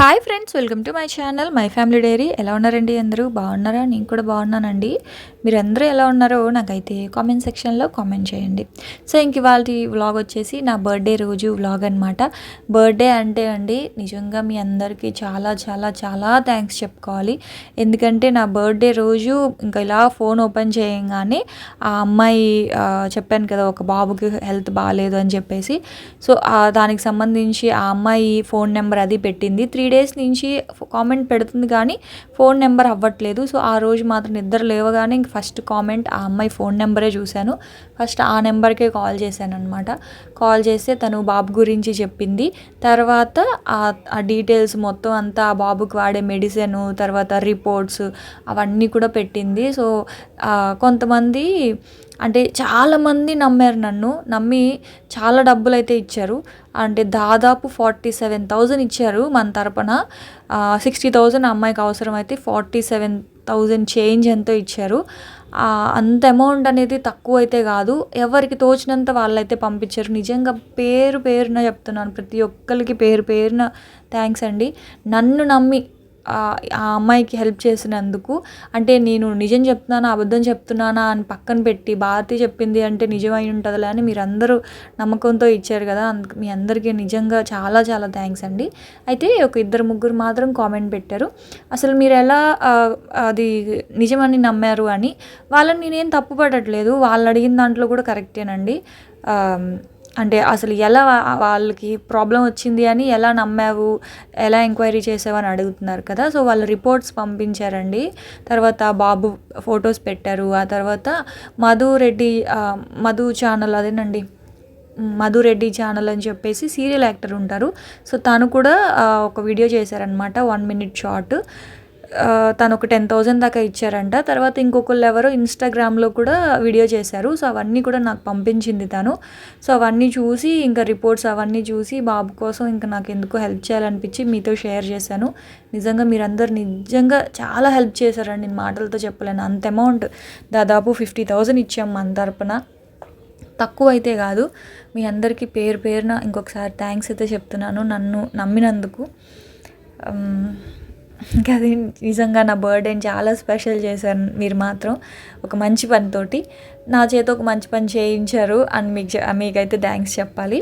Hi friends welcome to my channel my family diary. ఎలా ఉన్నారండి అందరూ? బాగున్నారా? నేను కూడా బాగున్నానండి. మీరందరూ ఎలా ఉన్నారో నాకైతే కామెంట్ సెక్షన్లో కామెంట్ చేయండి. సో ఇంక ఇవాళ వ్లాగ్ వచ్చేసి నా బర్త్డే రోజు వ్లాగ్ అనమాట బర్త్డే అంటే అండి నిజంగా మీ అందరికీ చాలా చాలా చాలా థ్యాంక్స్ చెప్పుకోవాలి. ఎందుకంటే నా బర్త్డే రోజు ఇంకా ఇలా ఫోన్ ఓపెన్ చేయగానే ఆ అమ్మాయి చెప్పాను కదా ఒక బాబుకి హెల్త్ బాగాలేదు అని చెప్పేసి. సో దానికి సంబంధించి ఆ అమ్మాయి ఫోన్ నెంబర్ అది పెట్టింది. త్రీ డేస్ నుంచి కామెంట్ పెడుతుంది కానీ ఫోన్ నెంబర్ అవ్వట్లేదు. సో ఆ రోజు మాత్రం నిద్ర లేవగానే ఇంక ఫస్ట్ కామెంట్ ఆ అమ్మాయి ఫోన్ నెంబరే చూశాను. ఫస్ట్ ఆ నెంబర్కే కాల్ చేశాను అనమాట కాల్ చేస్తే తను బాబు గురించి చెప్పింది. తర్వాత ఆ- డీటెయిల్స్ మొత్తం అంతా ఆ బాబుకి వాడే మెడిసిన్ తర్వాత రిపోర్ట్స్ అవన్నీ కూడా పెట్టింది. సో కొంతమంది అంటే చాలామంది నమ్మారు నన్ను. నమ్మి చాలా డబ్బులు అయితే ఇచ్చారు. అంటే దాదాపు ఫార్టీ సెవెన్ థౌజండ్ ఇచ్చారు మన తరపున. సిక్స్టీ థౌజండ్ అమ్మాయికి అవసరమైతే ఫార్టీ సెవెన్ థౌజండ్ చేంజ్ ఎంతో ఇచ్చారు. అంత అమౌంట్ అనేది తక్కువ అయితే కాదు. ఎవరికి తోచినంత వాళ్ళైతే పంపించారు. నిజంగా పేరు పేరున చెప్తున్నాను ప్రతి ఒక్కరికి పేరు పేరున థ్యాంక్స్ అండి. నన్ను నమ్మి ఆ అమ్మాయికి హెల్ప్ చేసినందుకు అంటే నేను నిజం చెప్తున్నానా అబద్ధం చెప్తున్నానా అని పక్కన పెట్టి భారతి చెప్పింది అంటే నిజమై ఉంటుందిలే అని మీరు అందరూ నమ్మకంతో ఇచ్చారు కదా అందుకు మీ అందరికీ నిజంగా చాలా చాలా థ్యాంక్స్ అండి. అయితే ఒక ఇద్దరు ముగ్గురు మాత్రం కామెంట్ పెట్టారు. అసలు మీరు ఎలా అది నిజమని నమ్మారు అని? వాళ్ళని నేనేం తప్పు పడట్లేదు వాళ్ళు అడిగిన దాంట్లో కూడా కరెక్టేనండి. అంటే అసలు ఎలా వాళ్ళకి ప్రాబ్లం వచ్చింది అని ఎలా నమ్మావు ఎలా ఎంక్వైరీ చేసావు అని అడుగుతున్నారు కదా. సో వాళ్ళు రిపోర్ట్స్ పంపించారండి. తర్వాత బాబు ఫొటోస్ పెట్టారు. ఆ తర్వాత మధు రెడ్డి మధు ఛానల్ అదేనండి మధు రెడ్డి ఛానల్ అని చెప్పేసి సీరియల్ యాక్టర్ ఉంటారు. సో తను కూడా ఒక వీడియో చేశారనమాట వన్ మినిట్ షార్ట్. తను ఒక టెన్ థౌజండ్ దాకా ఇచ్చారంట. తర్వాత ఇంకొకళ్ళు ఎవరో ఇన్స్టాగ్రామ్లో కూడా వీడియో చేశారు. సో అవన్నీ కూడా నాకు పంపించింది తను. సో అవన్నీ చూసి ఇంకా రిపోర్ట్స్ అవన్నీ చూసి బాబు కోసం ఇంకా నాకు ఎందుకు హెల్ప్ చేయాలనిపించి మీతో షేర్ చేశాను. నిజంగా మీరందరు నిజంగా చాలా హెల్ప్ చేశారండి. నేను మాటలతో చెప్పలేను. అంత అమౌంట్ దాదాపు ఫిఫ్టీ థౌజండ్ ఇచ్చాం మన తరపున. తక్కువ అయితే కాదు. మీ అందరికీ పేరు పేరున ఇంకొకసారి థ్యాంక్స్ అయితే చెప్తున్నాను. నన్ను నమ్మినందుకు. ఇంకా అది నిజంగా నా బర్త్డేని చాలా స్పెషల్ చేశారు మీరు మాత్రం. ఒక మంచి పనితోటి నా చేత ఒక మంచి పని చేయించారు అని మీకు మీకైతే థ్యాంక్స్ చెప్పాలి.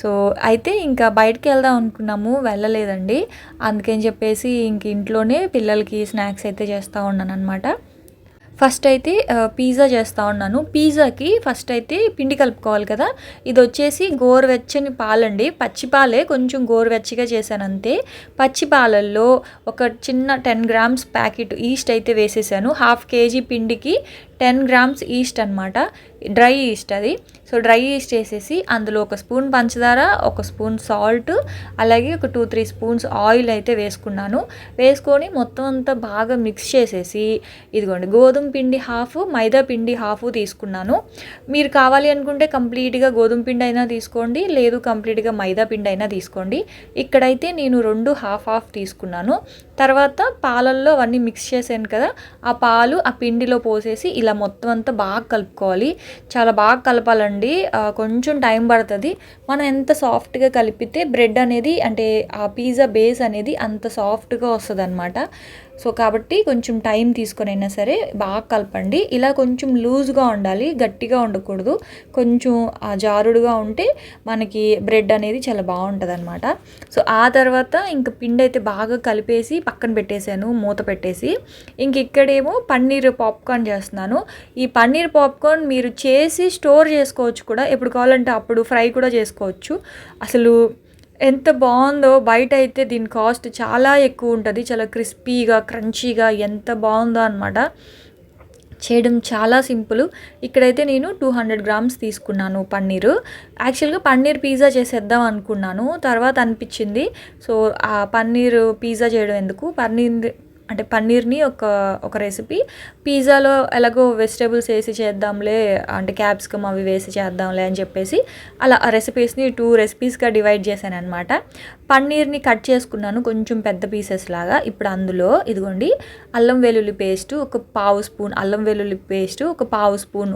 సో అయితే ఇంకా బయటకు వెళ్దాం అనుకున్నాము వెళ్ళలేదండి. అందుకని చెప్పేసి ఇంక ఇంట్లోనే పిల్లలకి స్నాక్స్ అయితే చేస్తూ ఉన్నాను అనమాట ఫస్ట్ అయితే పిజ్జా చేస్తూ ఉన్నాను. పిజ్జాకి ఫస్ట్ అయితే పిండి కలుపుకోవాలి కదా. ఇది వచ్చేసి గోరువెచ్చని పాలండి. పచ్చి పాలే కొంచెం గోరువెచ్చగా చేశాను అంతే పచ్చి పాలల్లో ఒక చిన్న టెన్ గ్రామ్స్ ప్యాకెట్ ఈస్ట్ అయితే వేసేసాను. హాఫ్ కేజీ పిండికి టెన్ గ్రామ్స్ ఈస్ట్ అనమాట డ్రై ఈస్ట్ అది. సో డ్రై ఈస్ట్ వేసేసి అందులో ఒక స్పూన్ పంచదార ఒక స్పూన్ సాల్ట్ అలాగే ఒక టూ త్రీ స్పూన్స్ ఆయిల్ అయితే వేసుకున్నాను. వేసుకొని మొత్తం అంతా బాగా మిక్స్ చేసేసి ఇదిగోండి గోధుమ పిండి హాఫ్ మైదా పిండి హాఫ్ తీసుకున్నాను. మీరు కావాలి అనుకుంటే కంప్లీట్గా గోధుమ పిండి అయినా తీసుకోండి లేదు కంప్లీట్గా మైదా పిండి అయినా తీసుకోండి. ఇక్కడైతే నేను రెండు హాఫ్ హాఫ్ తీసుకున్నాను. తర్వాత పాలల్లో అవన్నీ మిక్స్ చేశాను కదా ఆ పాలు ఆ పిండిలో పోసేసి ఇలా మొత్తం అంతా బాగా కలుపుకోవాలి. చాలా బాగా కలపాలండి. కొంచెం టైం పడుతుంది. మనం ఎంత సాఫ్ట్గా కలిపితే బ్రెడ్ అనేది అంటే ఆ పిజ్జా బేస్ అనేది అంత సాఫ్ట్గా వస్తుంది అనమాట సో కాబట్టి కొంచెం టైం తీసుకొని అయినా సరే బాగా కలపండి. ఇలా కొంచెం లూజ్గా ఉండాలి గట్టిగా ఉండకూడదు. కొంచెం ఆ జారుడుగా ఉంటే మనకి బ్రెడ్ అనేది చాలా బాగుంటుంది అనమాట సో ఆ తర్వాత ఇంక పిండి అయితే బాగా కలిపేసి పక్కన పెట్టేశాను మూత పెట్టేసి. ఇంక ఇక్కడేమో పన్నీర్ పాప్కార్న్ చేస్తున్నాను. ఈ పన్నీర్ పాప్కార్న్ మీరు చేసి స్టోర్ చేసుకోవచ్చు కూడా. ఎప్పుడు కావాలంటే అప్పుడు ఫ్రై కూడా చేసుకోవచ్చు. అసలు ఎంత బాగుందో బయట అయితే దీని కాస్ట్ చాలా ఎక్కువ ఉంటుంది చాలా క్రిస్పీగా క్రంచీగా ఎంత బాగుందో అనమాట చేయడం చాలా సింపుల్. ఇక్కడైతే నేను టూ హండ్రెడ్ గ్రామ్స్ తీసుకున్నాను పన్నీరు. యాక్చువల్గా పన్నీర్ పిజ్జా చేసేద్దాం అనుకున్నాను. తర్వాత అనిపించింది. సో ఆ పన్నీర్ పిజ్జా చేయడం ఎందుకు? పన్నీర్ అంటే పన్నీర్ని ఒక ఒక రెసిపీ పిజ్జాలో ఎలాగో వెజిటేబుల్స్ వేసి చేద్దాంలే అంటే క్యాప్సికమ్ అవి వేసి చేద్దాంలే అని చెప్పేసి అలా ఆ రెసిపీస్ని టూ రెసిపీస్గా డివైడ్ చేశాను అనమాట పన్నీర్ని కట్ చేసుకున్నాను కొంచెం పెద్ద పీసెస్ లాగా. ఇప్పుడు అందులో ఇదిగోండి అల్లం వెల్లుల్లి పేస్ట్ ఒక పావు స్పూన్ అల్లం వెల్లుల్లి పేస్ట్ ఒక పావు స్పూన్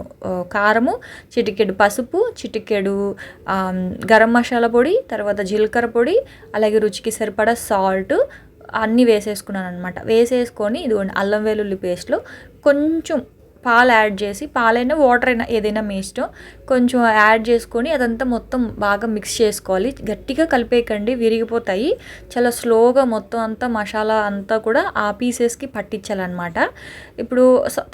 కారము చిటికెడు పసుపు చిటికెడు గరం మసాలా పొడి తర్వాత జీలకర్ర పొడి అలాగే రుచికి సరిపడా సాల్ట్ అన్నీ వేసేసుకున్నాను అనమాట వేసేసుకొని ఇదిగోండి అల్లం వెల్లుల్లి పేస్ట్లో కొంచెం పాలు యాడ్ చేసి పాలైనా వాటర్ అయినా ఏదైనా మీ ఇష్టం. కొంచెం యాడ్ చేసుకొని అదంతా మొత్తం బాగా మిక్స్ చేసుకోవాలి. గట్టిగా కలిపేయకండి విరిగిపోతాయి. చాలా స్లోగా మొత్తం అంతా మసాలా అంతా కూడా ఆ పీసెస్కి పట్టించాలన్నమాట. ఇప్పుడు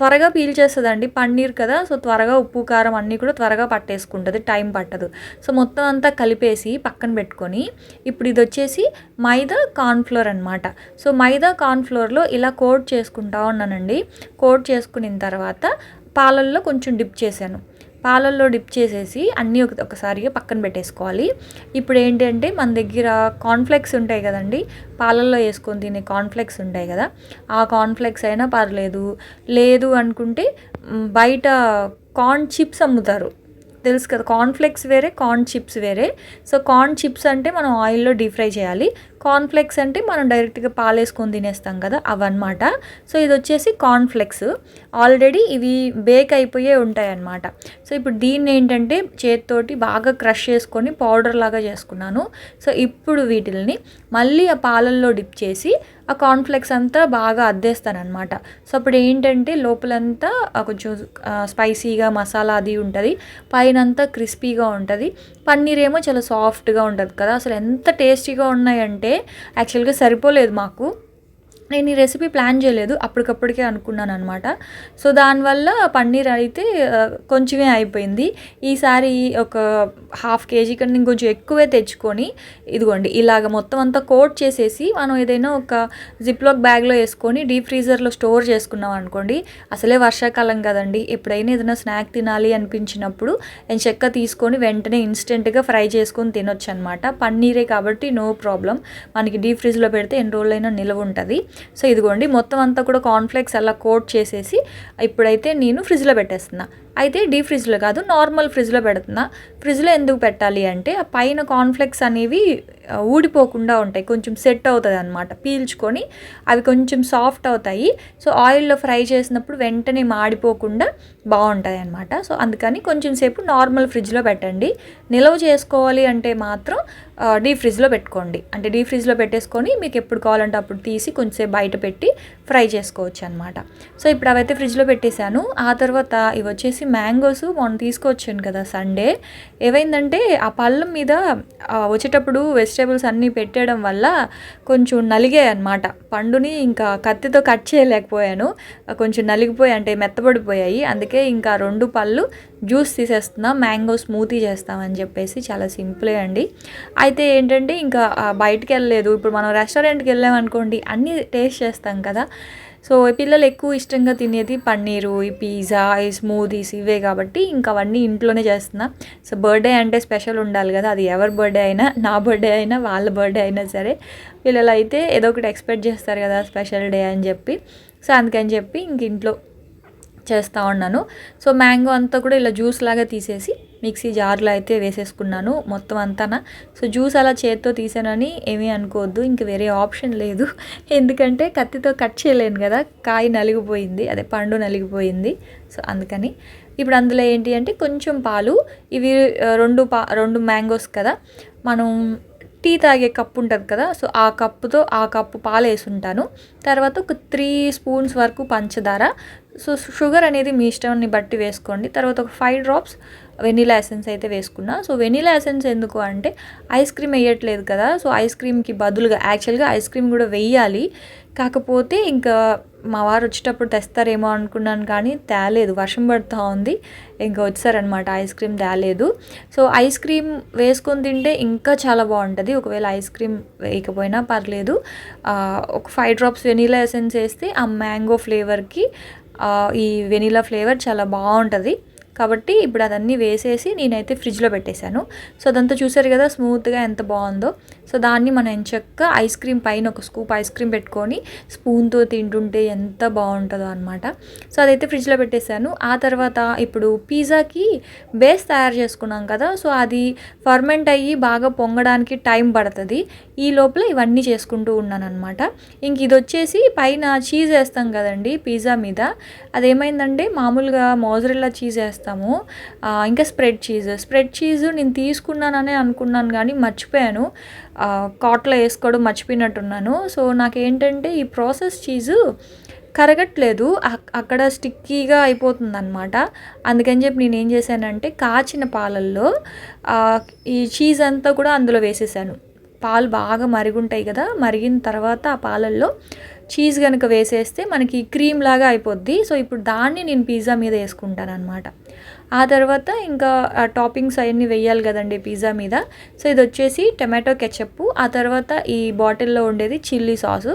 త్వరగా పీల్ చేస్తుందండి పన్నీర్ కదా సో త్వరగా ఉప్పు కారం అన్నీ కూడా త్వరగా పట్టేసుకుంటుంది టైం పట్టదు. సో మొత్తం అంతా కలిపేసి పక్కన పెట్టుకొని ఇప్పుడు ఇది వచ్చేసి మైదా కార్న్ఫ్లోర్ అనమాట సో మైదా కార్న్ఫ్లోర్లో ఇలా కోట్ చేసుకుంటా ఉన్నానండి. కోట్ చేసుకున్న తర్వాత పాలల్లో కొంచెం డిప్ చేశాను. పాలల్లో డిప్ చేసేసి అన్నీ ఒక ఒకసారిగా పక్కన పెట్టేసుకోవాలి. ఇప్పుడు ఏంటంటే మన దగ్గర కార్న్ఫ్లెక్స్ ఉంటాయి కదండి పాలల్లో వేసుకొని తినే కార్న్ఫ్లెక్స్ ఉంటాయి కదా ఆ కార్న్ఫ్లెక్స్ అయినా పర్లేదు. లేదు అనుకుంటే బయట కార్న్ చిప్స్ అమ్ముతారు. తెలుసు కదా కార్న్ఫ్లెక్స్ వేరే కార్న్ చిప్స్ వేరే. సో కార్న్ చిప్స్ అంటే మనం ఆయిల్లో డీప్ ఫ్రై చేయాలి. కార్న్ఫ్లెక్స్ అంటే మనం డైరెక్ట్గా పాలేసుకొని తినేస్తాం కదా అవన్నమాట. సో ఇది వచ్చేసి కార్న్ఫ్లెక్స్ ఆల్రెడీ ఇవి బేక్ అయిపోయే ఉంటాయి అన్నమాట సో ఇప్పుడు దీన్ని ఏంటంటే చేతితోటి బాగా క్రష్ చేసుకొని పౌడర్ లాగా చేసుకున్నాను. సో ఇప్పుడు వీటిల్ని మళ్ళీ ఆ పాలల్లో డిప్ చేసి ఆ కార్న్ఫ్లెక్స్ అంతా బాగా అద్దేస్తానమాట సో అప్పుడు ఏంటంటే లోపలంతా కొంచెం స్పైసీగా మసాలా అది ఉంటుంది పైన అంతా క్రిస్పీగా ఉంటుంది. పన్నీర్ ఏమో చాలా సాఫ్ట్గా ఉంటుంది కదా అసలు ఎంత టేస్టీగా ఉన్నాయంటే యాక్చువల్గా సరిపోలేదు మాకు. నేను ఈ రెసిపీ ప్లాన్ చేయలేదు అప్పటికప్పటికే అనుకున్నాను అనమాట సో దానివల్ల పన్నీర్ అయితే కొంచెమే అయిపోయింది. ఈసారి ఒక హాఫ్ కేజీ కన్నా ఇంకొంచెం ఎక్కువే తెచ్చుకొని ఇదిగోండి ఇలాగ మొత్తం అంతా కోట్ చేసేసి మనం ఏదైనా ఒక జిప్లాక్ బ్యాగ్లో వేసుకొని డీప్ ఫ్రీజర్లో స్టోర్ చేసుకున్నాం అనుకోండి అసలే వర్షాకాలం కదండి. ఎప్పుడైనా ఏదైనా స్నాక్ తినాలి అనిపించినప్పుడు నేను చెక్క తీసుకొని వెంటనే ఇన్స్టెంట్గా ఫ్రై చేసుకొని తినొచ్చు అనమాట పన్నీరే కాబట్టి నో ప్రాబ్లం మనకి డీప్ ఫ్రిడ్జ్లో పెడితే ఎన్ని రోజులైనా నిల్వ ఉంటుంది సో ఇదిగోండి మొత్తం అంతా కూడా కాన్ఫ్లెక్స్ అలా కోట్ చేసేసి ఇప్పుడైతే నేను ఫ్రిడ్జ్లో పెట్టేస్తున్నా. అయితే డీ ఫ్రిడ్జ్లో కాదు నార్మల్ ఫ్రిడ్జ్లో పెడుతున్నా. ఫ్రిడ్జ్లో ఎందుకు పెట్టాలి అంటే ఆ పైన కార్న్ఫ్లెక్స్ అనేవి ఊడిపోకుండా ఉంటాయి. కొంచెం సెట్ అవుతుంది అనమాట పీల్చుకొని అవి కొంచెం సాఫ్ట్ అవుతాయి. సో ఆయిల్లో ఫ్రై చేసినప్పుడు వెంటనే మాడిపోకుండా బాగుంటాయి అనమాట సో అందుకని కొంచెం సేపు నార్మల్ ఫ్రిడ్జ్లో పెట్టండి. నిల్వ చేసుకోవాలి అంటే మాత్రం డీ ఫ్రిడ్జ్లో పెట్టుకోండి. అంటే డీ ఫ్రిడ్జ్లో పెట్టేసుకొని మీకు ఎప్పుడు కావాలంటే అప్పుడు తీసి కొంచెంసేపు బయట పెట్టి ఫ్రై చేసుకోవచ్చు అనమాట సో ఇప్పుడు అవైతే ఫ్రిడ్జ్లో పెట్టేశాను. ఆ తర్వాత ఇవి వచ్చేసి మ్యాంగోస్ మొన్న తీసుకొచ్చాను కదా సండే. ఏమైందంటే ఆ పళ్ళం మీద వచ్చేటప్పుడు వెజిటేబుల్స్ అన్నీ పెట్టేయడం వల్ల కొంచెం నలిగాయి అనమాట పండుని ఇంకా కత్తితో కట్ చేయలేకపోయాను. కొంచెం నలిగిపోయి అంటే మెత్తబడిపోయాయి. అందుకే ఇంకా రెండు పళ్ళు జ్యూస్ తీసేస్తున్నా మ్యాంగో స్మూతీ చేస్తామని చెప్పేసి చాలా సింపులే అండి. అయితే ఏంటంటే ఇంకా బయటకు బయటికి వెళ్ళలేదు. ఇప్పుడు మనం రెస్టారెంట్కి వెళ్ళామనుకోండి అన్నీ టేస్ట్ చేస్తాం కదా. సో పిల్లలు ఎక్కువ ఇష్టంగా తినేది పన్నీరు ఈ పిజ్జా ఈ స్మూదీస్ ఇవే కాబట్టి ఇంకా అవన్నీ ఇంట్లోనే చేస్తున్నా. సో బర్త్డే అంటే స్పెషల్ ఉండాలి కదా అది ఎవరి బర్త్డే అయినా నా బర్త్డే అయినా వాళ్ళ బర్త్డే అయినా సరే. పిల్లలు అయితే ఏదో ఒకటి ఎక్స్పెక్ట్ చేస్తారు కదా స్పెషల్ డే అని చెప్పి. సో అందుకని చెప్పి ఇంక ఇంట్లో చేస్తూ ఉన్నాను. సో మ్యాంగో అంతా కూడా ఇలా జ్యూస్ లాగా తీసేసి మిక్సీ జార్లో అయితే వేసేసుకున్నాను మొత్తం అంతానా. సో జ్యూస్ అలా చేత్తో తీసానని ఏమీ అనుకోవద్దు ఇంక వేరే ఆప్షన్ లేదు. ఎందుకంటే కత్తితో కట్ చేయలేను కదా కాయ నలిగిపోయింది అదే పండు నలిగిపోయింది. సో అందుకని. ఇప్పుడు అందులో ఏంటి అంటే కొంచెం పాలు ఇవి రెండు పా రెండు మ్యాంగోస్ కదా. మనం టీ తాగే కప్పు ఉంటుంది కదా సో ఆ కప్పుతో ఆ కప్పు పాలు వేసుంటాను తర్వాత ఒక త్రీ స్పూన్స్ వరకు పంచదార. సో షుగర్ అనేది మీ ఇష్టాన్ని బట్టి వేసుకోండి. తర్వాత ఒక ఫైవ్ డ్రాప్స్ వెనీలా ఎసెన్స్ అయితే వేసుకున్నా. సో వెనీలా ఎసెన్స్ ఎందుకు అంటే ఐస్ క్రీమ్ వేయట్లేదు కదా. సో ఐస్ క్రీమ్కి బదులుగా యాక్చువల్గా ఐస్ క్రీమ్ కూడా వెయ్యాలి కాకపోతే ఇంకా మా వారు వచ్చేటప్పుడు తెస్తారేమో అనుకున్నాను కానీ తేలేదు. వర్షం పడుతూ ఉంది. ఇంకా వచ్చారనమాట ఐస్ క్రీమ్ తేలేదు. సో ఐస్ క్రీమ్ వేసుకొని తింటే ఇంకా చాలా బాగుంటుంది. ఒకవేళ ఐస్ క్రీమ్ వేయకపోయినా పర్లేదు. ఒక ఫైవ్ డ్రాప్స్ వెనీలా ఎసెన్స్ వేస్తే ఆ మ్యాంగో ఫ్లేవర్కి ఈ వెనీలా ఫ్లేవర్ చాలా బాగుంటుంది. కాబట్టి ఇప్పుడు అదన్నీ వేసేసి నేనైతే ఫ్రిడ్జ్లో పెట్టేశాను. సో అదంతా చూసారు కదా స్మూత్గా ఎంత బాగుందో. సో దాన్ని మనం ఎంచక్క ఐస్ క్రీమ్ పైన ఒక స్కూప్ ఐస్ క్రీమ్ పెట్టుకొని స్పూన్తో తింటుంటే ఎంత బాగుంటుందో అనమాట సో అదైతే ఫ్రిడ్జ్లో పెట్టేశాను. ఆ తర్వాత ఇప్పుడు పిజ్జాకి బేస్ తయారు చేసుకున్నాం కదా సో అది ఫర్మెంట్ అయ్యి బాగా పొంగడానికి టైం పడుతుంది. ఈ లోపల ఇవన్నీ చేసుకుంటూ ఉన్నాను అనమాట ఇంక ఇది వచ్చేసి పైన చీజ్ వేస్తాం కదండి పిజ్జా మీద. అదేమైందంటే మామూలుగా మోజరెల్లా చీజ్ వేస్తాము. ఇంకా స్ప్రెడ్ చీజ్. స్ప్రెడ్ చీజ్ నేను తీసుకున్నాననే అనుకున్నాను కానీ మర్చిపోయాను. కాట్లో వేసుకోవడం మర్చిపోయినట్టున్నాను. సో నాకేంటంటే ఈ ప్రాసెస్ చీజు కరగట్లేదు. అక్కడ స్టిక్కీగా అయిపోతుంది అనమాట అందుకని చెప్పి నేను ఏం చేశానంటే కాచిన పాలల్లో ఈ చీజ్ అంతా కూడా అందులో వేసేసాను. పాలు బాగా మరుగుంటాయి కదా మరిగిన తర్వాత ఆ పాలల్లో చీజ్ కనుక వేసేస్తే మనకి క్రీమ్ లాగా అయిపోద్ది. సో ఇప్పుడు దాన్ని నేను పిజ్జా మీద వేసుకుంటాను అనమాట ఆ తర్వాత ఇంకా టాపింగ్స్ అవన్నీ వేయాలి కదండి పిజ్జా మీద. సో ఇది వచ్చేసి టమాటో కెచప్ ఆ తర్వాత ఈ బాటిల్లో ఉండేది చిల్లీ సాసు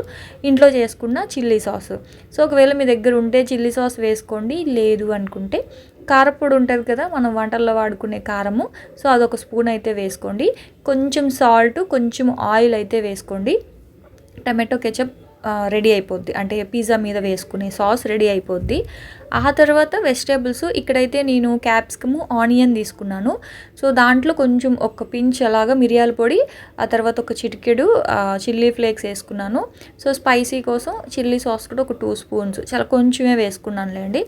ఇంట్లో చేసుకున్న చిల్లీ సాస్. సో ఒకవేళ మీ దగ్గర ఉంటే చిల్లీ సాస్ వేసుకోండి లేదు అనుకుంటే. కారపొడి ఉంటుంది కదా మనం వంటల్లో వాడుకునే కారము సో అదొక స్పూన్ అయితే వేసుకోండి. కొంచెం సాల్ట్ కొంచెం ఆయిల్ అయితే వేసుకోండి. టమాటో కెచప్ రెడీ అయిపోద్ది. అంటే పిజ్జా మీద వేసుకునే సాస్ రెడీ అయిపోద్ది. ఆ తర్వాత వెజిటేబుల్స్. ఇక్కడైతే నేను క్యాప్సికము ఆనియన్ తీసుకున్నాను. సో దాంట్లో కొంచెం ఒక పించ్ అలాగా మిరియాల పొడి ఆ తర్వాత ఒక చిటికెడు చిల్లీ ఫ్లేక్స్ వేసుకున్నాను. సో స్పైసీ కోసం చిల్లీ సాస్ కూడా ఒక టూ స్పూన్స్. చాలా కొంచెమే వేసుకున్నానులేండి.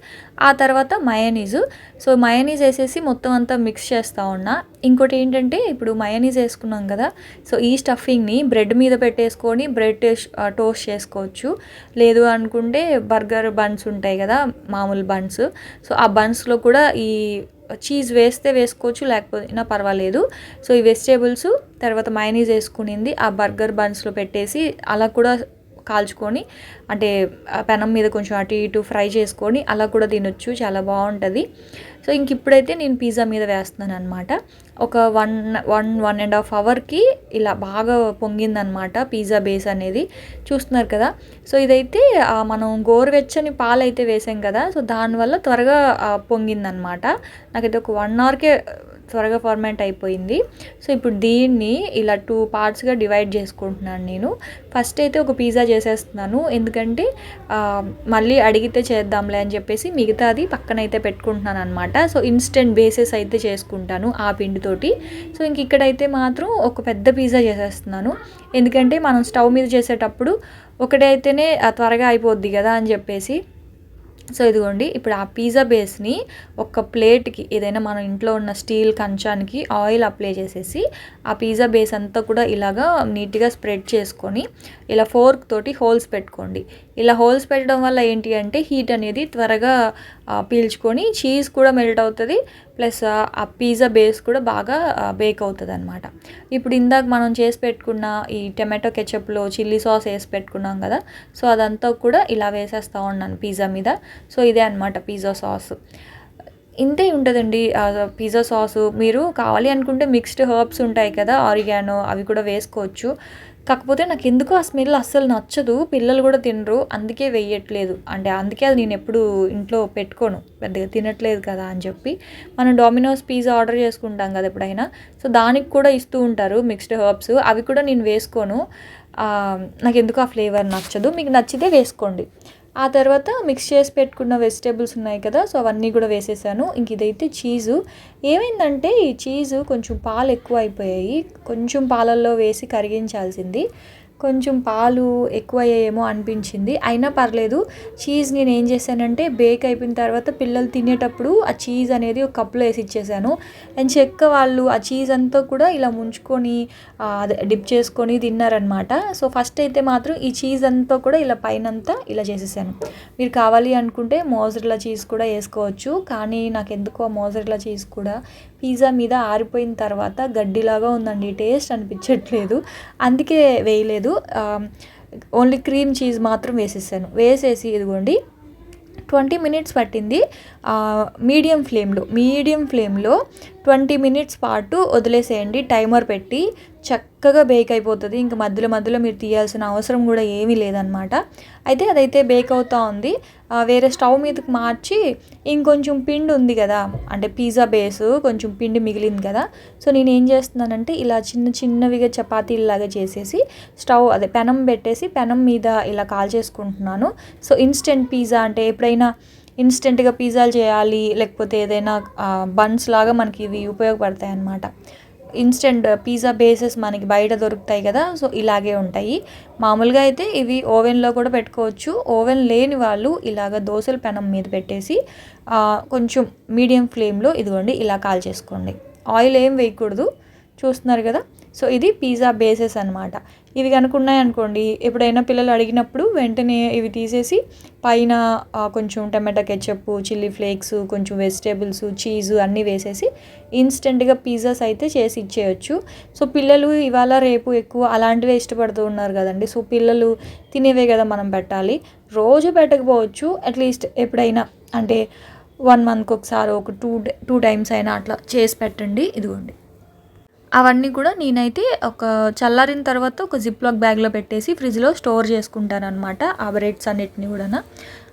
ఆ తర్వాత మయనీస్. సో మయనీస్ వేసేసి మొత్తం అంతా మిక్స్ చేస్తూ ఉన్నా. ఇంకోటి ఏంటంటే ఇప్పుడు మయనీస్ వేసుకున్నాం కదా సో ఈ స్టఫింగ్ని బ్రెడ్ మీద పెట్టేసుకొని బ్రెడ్ టోస్ట్ చేసుకోవచ్చు. లేదు అనుకుంటే బర్గర్ బన్స్ ఉంటాయి కదా మామూలు బన్స్ సో ఆ బన్స్లో కూడా ఈ చీజ్ వేస్తే వేసుకోవచ్చు లేకపోయినా పర్వాలేదు. సో ఈ వెజిటేబుల్స్ తర్వాత మైనీస్ వేసుకునింది ఆ బర్గర్ బన్స్లో పెట్టేసి అలా కూడా కాల్చుకొని అంటే పెనం మీద కొంచెం అటు ఇటు ఫ్రై చేసుకొని అలా కూడా తినొచ్చు. చాలా బాగుంటుంది. సో ఇంక ఇప్పుడైతే నేను పిజ్జా మీద వేస్తున్నాను అనమాట ఒక one one one and half అవర్కి ఇలా బాగా పొంగిందనమాట పిజ్జా బేస్ అనేది. చూస్తున్నారు కదా? సో ఇదైతే మనం గోరువెచ్చని పాలు అయితే వేసాం కదా? సో దానివల్ల త్వరగా పొంగిందనమాట నాకైతే ఒక వన్ అవర్కే త్వరగా ఫర్మెంట్ అయిపోయింది. సో ఇప్పుడు దీన్ని ఇలా టూ పార్ట్స్గా డివైడ్ చేసుకుంటున్నాను నేను. ఫస్ట్ అయితే ఒక పిజ్జా చేసేస్తున్నాను. ఎందుకంటే మళ్ళీ అడిగితే చేద్దాంలే అని చెప్పేసి మిగతాది పక్కన అయితే పెట్టుకుంటున్నాను అనమాట సో ఇన్స్టెంట్ బేసెస్ అయితే చేసుకుంటాను ఆ పిండితోటి సో ఇంక ఇక్కడైతే మాత్రం ఒక పెద్ద పిజ్జా చేసేస్తున్నాను. ఎందుకంటే మనం స్టవ్ మీద చేసేటప్పుడు ఒకటే అయితేనే త్వరగా అయిపోద్ది కదా అని చెప్పేసి. సో ఇదిగోండి ఇప్పుడు ఆ పిజ్జా బేస్ని ఒక ప్లేట్కి ఏదైనా మన ఇంట్లో ఉన్న స్టీల్ కంచానికి ఆయిల్ అప్లై చేసేసి ఆ పిజ్జా బేస్ అంతా కూడా ఇలాగా నీట్గా స్ప్రెడ్ చేసుకొని ఇలా ఫోర్క్ తోటి హోల్స్ పెట్టుకోండి. ఇలా హోల్స్ పెట్టడం వల్ల ఏంటి అంటే హీట్ అనేది త్వరగా పీల్చుకొని చీజ్ కూడా మెల్ట్ అవుతుంది. ప్లస్ ఆ పిజ్జా బేస్ కూడా బాగా బేక్ అవుతుంది అనమాట ఇప్పుడు ఇందాక మనం చేసి పెట్టుకున్న ఈ టమాటో కెచప్లో చిల్లీ సాస్ వేసి పెట్టుకున్నాం కదా సో అదంతా కూడా ఇలా వేసేస్తూ ఉన్నాను పిజ్జా మీద. సో ఇదే అనమాట పిజ్జా సాస్. ఇంతే ఉంటుందండి పిజ్జా సాసు. మీరు కావాలి అనుకుంటే మిక్స్డ్ హర్బ్స్ ఉంటాయి కదా ఆరిగానో అవి కూడా వేసుకోవచ్చు. కాకపోతే నాకు ఎందుకో ఆ స్మెల్ అస్సలు నచ్చదు పిల్లలు కూడా తినరు అందుకే వేయట్లేదు. అంటే అందుకే అది నేను ఎప్పుడు ఇంట్లో పెట్టుకోను. పెద్దగా తినట్లేదు కదా అని చెప్పి మనం డొమినోస్ పిజ్జా ఆర్డర్ చేసుకుంటాం కదా ఎప్పుడైనా. సో దానికి కూడా ఇస్తూ ఉంటారు మిక్స్డ్ హర్బ్స్ అవి కూడా నేను వేసుకోను. నాకు ఎందుకు ఆ ఫ్లేవర్ నచ్చదు. మీకు నచ్చితే వేసుకోండి. ఆ తర్వాత మిక్స్ చేసి పెట్టుకున్న వెజిటేబుల్స్ ఉన్నాయి కదా సో అవన్నీ కూడా వేసేసాను. ఇంక ఇదైతే చీజు ఏమైందంటే ఈ చీజు కొంచెం పాలు ఎక్కువ అయిపోయాయి. కొంచెం పాలల్లో వేసి కరిగించాల్సింది. కొంచెం పాలు ఎక్కువ అయ్యాయేమో అనిపించింది. అయినా పర్లేదు చీజ్ నేను ఏం చేశానంటే బేక్ అయిపోయిన తర్వాత పిల్లలు తినేటప్పుడు ఆ చీజ్ అనేది ఒక కప్లో వేసి ఇచ్చేసాను. అండ్ చెక్క వాళ్ళు ఆ చీజ్ అంతా కూడా ఇలా ముంచుకొని డిప్ చేసుకొని తిన్నారనమాట సో ఫస్ట్ అయితే మాత్రం ఈ చీజ్ అంతా కూడా ఇలా పైనంతా ఇలా చేసేసాను. మీరు కావాలి అనుకుంటే మోజరిలా చీజ్ కూడా వేసుకోవచ్చు. కానీ నాకు ఎందుకో మోజర్ల చీజ్ కూడా పిజ్జా మీద ఆరిపోయిన తర్వాత గడ్డిలాగా ఉందండి. టేస్ట్ అనిపించట్లేదు. అందుకే వేయలేదు. ఓన్లీ క్రీమ్ చీజ్ మాత్రం వేసేసాను. వేసేసి ఇదిగోండి ట్వంటీ మినిట్స్ పట్టింది. మీడియం ఫ్లేమ్లో మీడియం ఫ్లేమ్లో ట్వంటీ మినిట్స్ పాటు వదిలేసేయండి. టైమర్ పెట్టి చక్కగా బేక్ అయిపోతుంది. ఇంకా మధ్యలో మధ్యలో మీరు తీయాల్సిన అవసరం కూడా ఏమీ లేదనమాట అయితే అదైతే బేక్ అవుతూ ఉంది. వేరే స్టవ్ మీదకి మార్చి ఇంకొంచెం పిండి ఉంది కదా అంటే పిజ్జా బేస్ కొంచెం పిండి మిగిలింది కదా సో నేను ఏం చేస్తున్నానంటే ఇలా చిన్న చిన్నవిగా చపాతీలాగా చేసేసి స్టవ్ అదే పెనం పెట్టేసి పెనం మీద ఇలా కాల్ చేసుకుంటున్నాను. సో ఇన్స్టెంట్ పిజ్జా అంటే ఎప్పుడైనా ఇన్స్టెంట్గా పిజ్జాలు చేయాలి లేకపోతే ఏదైనా బన్స్ లాగా మనకి ఇవి ఉపయోగపడతాయి అన్నమాట ఇన్స్టెంట్ పిజ్జా బేసెస్ మనకి బయట దొరుకుతాయి కదా సో ఇలాగే ఉంటాయి. మామూలుగా అయితే ఇవి ఓవెన్లో కూడా పెట్టుకోవచ్చు. ఓవెన్ లేని వాళ్ళు ఇలాగ దోశల పెనం మీద పెట్టేసి కొంచెం మీడియం ఫ్లేమ్లో ఇదిగోండి ఇలా కాల్ చేసుకోండి. ఆయిల్ ఏం వేయకూడదు చూస్తున్నారు కదా? సో ఇది పిజ్జా బేసెస్ అనమాట ఇవి కనుక ఉన్నాయనుకోండి ఎప్పుడైనా పిల్లలు అడిగినప్పుడు వెంటనే ఇవి తీసేసి పైన కొంచెం టమాటా కెచప్ చిల్లీ ఫ్లేక్స్ కొంచెం వెజిటేబుల్స్ చీజు అన్నీ వేసేసి ఇన్స్టెంట్గా పిజ్జాస్ అయితే చేసి ఇచ్చేయచ్చు. సో పిల్లలు ఇవాళ రేపు ఎక్కువ అలాంటివే ఇష్టపడుతూ ఉన్నారు కదండి. సో పిల్లలు తినేవే కదా మనం పెట్టాలి. రోజు పెట్టకపోవచ్చు. అట్లీస్ట్ ఎప్పుడైనా అంటే వన్ మంత్కి ఒకసారి ఒక టూ టూ టైమ్స్ అయినా అట్లా చేసి పెట్టండి. ఇదిగోండి. అవన్నీ కూడా నేనైతే ఒక చల్లారిన తర్వాత ఒక జిప్ లాక్ బ్యాగ్లో పెట్టేసి ఫ్రిడ్జ్లో స్టోర్ చేసుకుంటాను అనమాట ఆ బ్రెడ్స్ అన్నిటిని కూడా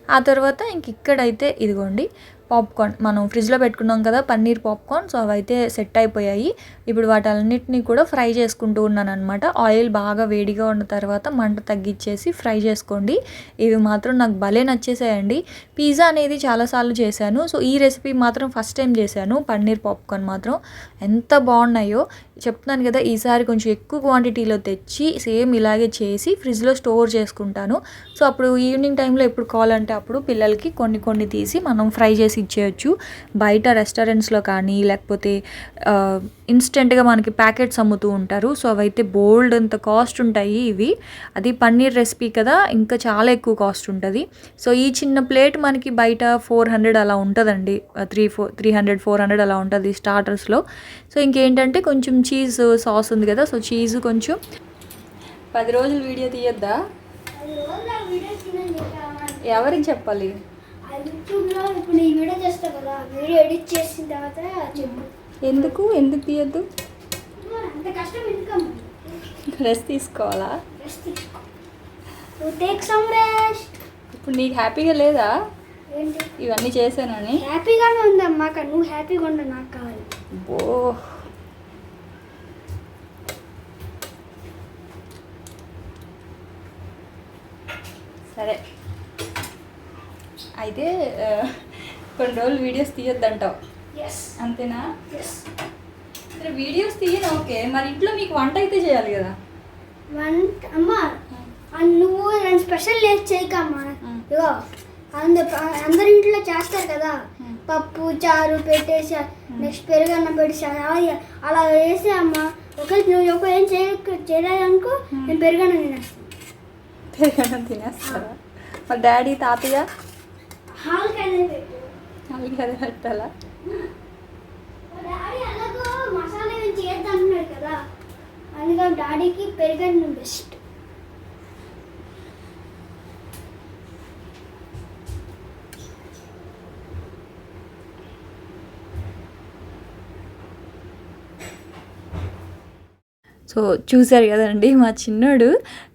ఆ తర్వాత ఇంక ఇక్కడైతే ఇదిగోండి పాప్కార్న్ మనం ఫ్రిడ్జ్లో పెట్టుకున్నాం కదా పన్నీర్ పాప్కార్న్. సో అవైతే సెట్ అయిపోయాయి. ఇప్పుడు వాటన్నిటిని కూడా ఫ్రై చేసుకుంటూ ఉన్నాను అనమాట ఆయిల్ బాగా వేడిగా ఉన్న తర్వాత మంట తగ్గించేసి ఫ్రై చేసుకోండి. ఇవి మాత్రం నాకు భలే నచ్చేసాయండి. పిజ్జా అనేది చాలాసార్లు చేశాను. సో ఈ రెసిపీ మాత్రం ఫస్ట్ టైం చేశాను పన్నీర్ పాప్కార్న్ మాత్రం. ఎంత బాగున్నాయో. చెప్తున్నాను కదా ఈసారి కొంచెం ఎక్కువ క్వాంటిటీలో తెచ్చి సేమ్ ఇలాగే చేసి ఫ్రిడ్జ్లో స్టోర్ చేసుకుంటాను. సో అప్పుడు ఈవినింగ్ టైంలో ఎప్పుడు కావాలంటే అప్పుడు పిల్లలకి కొన్ని కొన్ని తీసి మనం ఫ్రై చేసి ఇచ్చేయచ్చు. బయట రెస్టారెంట్స్లో కానీ లేకపోతే ఇన్స్టెంట్గా మనకి ప్యాకెట్స్ అమ్ముతూ ఉంటారు. సో అవైతే బోల్డ్ అంత కాస్ట్ ఉంటాయి ఇవి. అది పన్నీర్ రెసిపీ కదా ఇంకా చాలా ఎక్కువ కాస్ట్ ఉంటుంది. సో ఈ చిన్న ప్లేట్ మనకి బయట ఫోర్ హండ్రెడ్ అలా ఉంటుందండి. Three four three hundred four hundred అలా ఉంటుంది స్టార్టర్స్లో. సో ఇంకేంటంటే కొంచెం చీజ్ సాస్ ఉంది కదా సో చీజ్ కొంచెం పది రోజులు వీడియో తీయొద్దా. ఎవరికి చెప్పాలి? యూట్యూబ్లో ఇప్పుడు ఈ వీడియో చేస్తా కదా. వీడియో ఎడిట్ చేసిన తర్వాత చెప్పు. ఎందుకు? ఎందుకు తీయొద్దు? అంత కష్టం ఎందుకమ్మా? రెస్ట్ తీసుకోవాలా? రెస్ట్ తీసుకో. టేక్ సమ్ రెస్ట్ ఇప్పుడు నీకు హ్యాపీగా లేదా? ఇవన్నీ చేశానని హ్యాపీగానే ఉందమ్మా నువ్వు హ్యాపీగా ఉండ నాకు కావాలి. ఓ సరే. అయితే కొన్ని రోజులు వీడియోస్ తీయొద్దంటావు. అంతేనా? సరే వీడియోస్ తీయను ఓకే. మరి ఇంట్లో మీకు వంట అయితే చేయాలి కదా? వంట అమ్మా నువ్వు రెండు స్పెషల్ లేచి చేయకమ్మా? మ్. ఇగో అందరు అందరి ఇంట్లో చేస్తారు కదా? మ్. పప్పు చారు పెట్టేసి నెక్స్ట్ పెరుగన్నం పెట్టేసి అలా వేసి అమ్మ. ఒకవేళ నువ్వు ఒక ఏం చేయ చేయలేదనుకో నేను పెరుగన్నం తినేస్తాను పెరగడం తినేస్తారా మరి డాడీ తాతయ్య? హాల్కి అదే పెట్టాలా? డాడీ అలాగో మసాలా అంటున్నాడు కదా. అందుకని డాడీకి పెరుగన్నం బెస్ట్ సో చూశారు కదండి మా చిన్నోడు.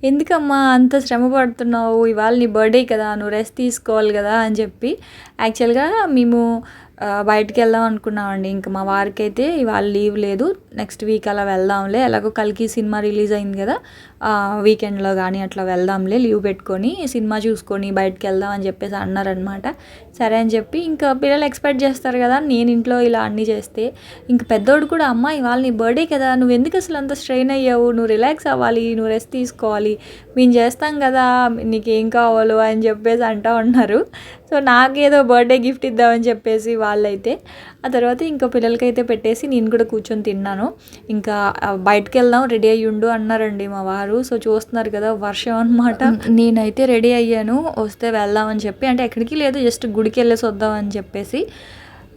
ఎందుకమ్మా అంత శ్రమ పడుతున్నావు? ఇవాళ నీ బర్త్డే కదా నువ్వు రెస్ట్ తీసుకోవాలి కదా అని చెప్పి యాక్చువల్గా మేము బయటికి వెళ్దాం అనుకున్నామండి. ఇంకా మా వారికి అయితే ఇవాళ లీవ్ లేదు. నెక్స్ట్ వీక్ అలా వెళ్దాంలే. ఎలాగో కలికి సినిమా రిలీజ్ అయింది కదా వీకెండ్లో కానీ అట్లా వెళ్దాంలే. లీవ్ పెట్టుకొని సినిమా చూసుకొని బయటికి వెళ్దాం అని చెప్పేసి అన్నారనమాట సరే అని చెప్పి ఇంకా పిల్లలు ఎక్స్పెక్ట్ చేస్తారు కదా నేను ఇంట్లో ఇలా అన్నీ చేస్తే. ఇంక పెద్దోడు కూడా అమ్మ ఇవాళ నీ బర్త్డే కదా నువ్వు ఎందుకు అసలు అంత స్ట్రెయిన్ అయ్యావు? నువ్వు రిలాక్స్ అవ్వాలి నువ్వు రెస్ట్ తీసుకోవాలి. మేము చేస్తాం కదా నీకేం కావాలో అని చెప్పేసి అంటూ ఉన్నారు. సో నాకేదో బర్త్డే గిఫ్ట్ ఇద్దామని చెప్పేసి వాళ్ళైతే. ఆ తర్వాత ఇంకా పిల్లలకైతే పెట్టేసి నేను కూడా కూర్చొని తిన్నాను. ఇంకా బయటకు బయటికి వెళ్దాం రెడీ అయ్యి ఉండు అన్నారండి మా వారు. సో చూస్తున్నారు కదా వర్షం అనమాట నేనైతే రెడీ అయ్యాను వస్తే వెళ్దామని చెప్పి అంటే ఎక్కడికి లేదు జస్ట్ గుడి గుడికి వెళ్ళేసి వద్దామని చెప్పేసి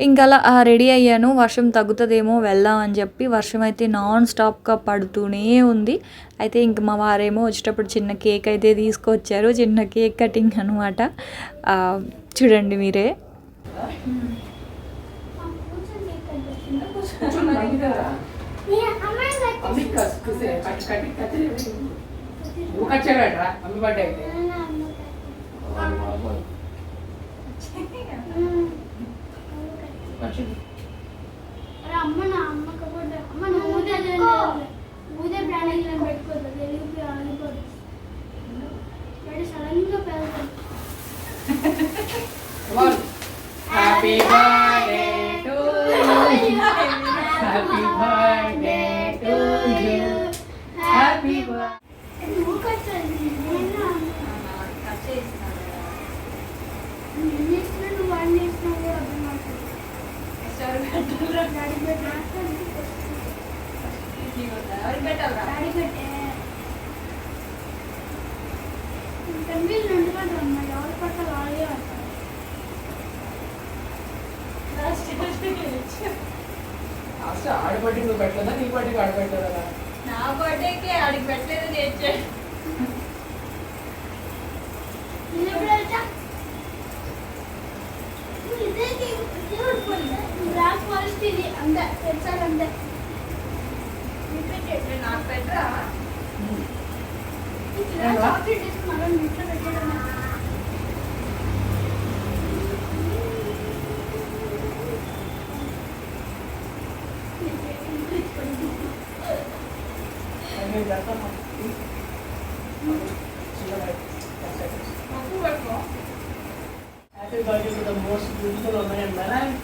ఇంకా అలా రెడీ అయ్యాను వర్షం తగ్గుతుందేమో వెళ్దాం అని చెప్పి వర్షం అయితే నాన్ స్టాప్గా పడుతూనే ఉంది. అయితే ఇంక మా వారేమో వచ్చేటప్పుడు చిన్న కేక్ అయితే తీసుకొచ్చారు. చిన్న కేక్ కటింగ్ అనమాట చూడండి మీరే. ఏ అమ్మాయి కట్టేసి- మమ్మీ కస్ కుసే కట్ కట్ కట్ నువ్వు కట్ చేయబెట్టరా మమ్మీ బర్త్డే అయితే నాన్న అమ్మ కట్టేసి. ఉమ్. అరే అమ్మ నా అమ్మ కబడ్డీ అమ్మ నువ్వు ఊదే ఊదే ప్రాణాలు పెట్టుకోదు తెలిపి ఆగిపోదు వాడు సడన్గా పెరుగుతుంది happy birthday to happy birthday to you happy birthday నువ్వు కట్టాలి నేను నేను చేసిన నువ్వు అన్ని చేసినావు కూడా అర్థం అవుతుంది డాడీ పెట్టా డాడీ పెట్టే తమ్మిళ్ళు ఉంటున్నాడు అమ్మ ఎవరు పట్టాలి వాళ్ళే పట్టాలి లాస్ట్ ఆడబట్టి నువ్వు పెట్టలేదా? నీ పాటికి ఆడబెట్టలేదా నా బర్త్డేకి ఆడికి పెట్టలేదు తెచ్చాడు నేను ఎప్పుడు వెళ్తా ఇదే ఇదే ఊడిపోయింది బ్లాక్ ఫారెస్ట్ ఇది అంతే తెచ్చారు అంతే నాకు పెట్టరా ఇలా చాక్లెట్ తీసుకున్నారు ఇంట్లో పెట్టడం నేను పెడతాను happy birthday to the most beautiful women in my life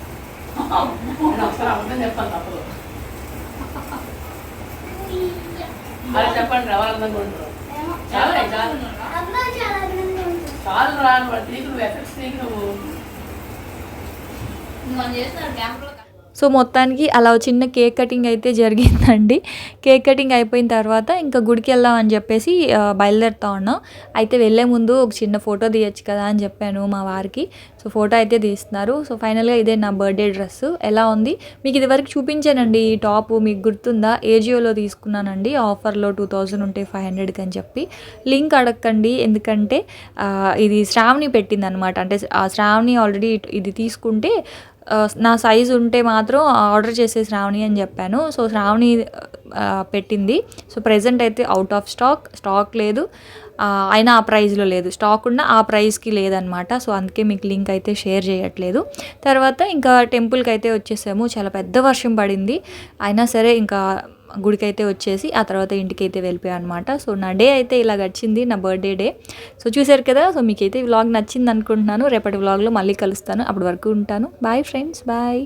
నేను ఒకసారి అబద్ధం చెప్పాను తప్పదు అలా చెప్పండి ఎవరు అందంగా ఉంటారు చాలా చాలా. రా నువ్వు నీకు నువ్వు ఎఫెక్ట్స్ నీకు నువ్వు మనం చేసిన క్యాంప్లో సో మొత్తానికి అలా చిన్న కేక్ కటింగ్ అయితే జరిగిందండి. కేక్ కటింగ్ అయిపోయిన తర్వాత ఇంకా గుడికి వెళ్దాం అని చెప్పేసి బయలుదేరుతా ఉన్నాం. అయితే వెళ్ళే ముందు ఒక చిన్న ఫోటో తీయచ్చు కదా అని చెప్పాను మా వారికి. సో ఫోటో అయితే తీస్తున్నారు. సో ఫైనల్గా ఇదే నా బర్త్డే డ్రెస్ ఎలా ఉంది? మీకు ఇదివరకు చూపించానండి ఈ టాప్. మీకు గుర్తుందా? ఏజియోలో తీసుకున్నానండి? ఆఫర్లో టూ థౌజండ్ ఉంటే ఫైవ్ హండ్రెడ్కి అని చెప్పి. లింక్ అడగండి ఎందుకంటే ఇది శ్రావణి పెట్టింది అనమాట అంటే ఆ శ్రావణి ఆల్రెడీ ఇది తీసుకుంటే నా సైజు ఉంటే మాత్రం ఆర్డర్ చేసే శ్రావణి అని చెప్పాను. సో శ్రావణి పెట్టింది. సో ప్రజెంట్ అయితే అవుట్ ఆఫ్ స్టాక్ స్టాక్ లేదు. అయినా ఆ ప్రైస్లో లేదు. స్టాక్ ఉన్న ఆ ప్రైస్కి లేదనమాట సో అందుకే మీకు లింక్ అయితే షేర్ చేయట్లేదు. తర్వాత ఇంకా టెంపుల్కి అయితే వచ్చేసాము. చాలా పెద్ద వర్షం పడింది. అయినా సరే ఇంకా గుడికైతే వచ్చేసి ఆ తర్వాత ఇంటికి అయితే వెళ్ళిపోయాను అనమాట సో నా డే అయితే ఇలా గడిచింది నా బర్త్డే డే. సో చూసారు కదా సో మీకైతే ఈ వ్లాగ్ నచ్చింది అనుకుంటున్నాను రేపటి వ్లాగ్లో మళ్ళీ కలుస్తాను. అప్పటి వరకు ఉంటాను. Bye friends bye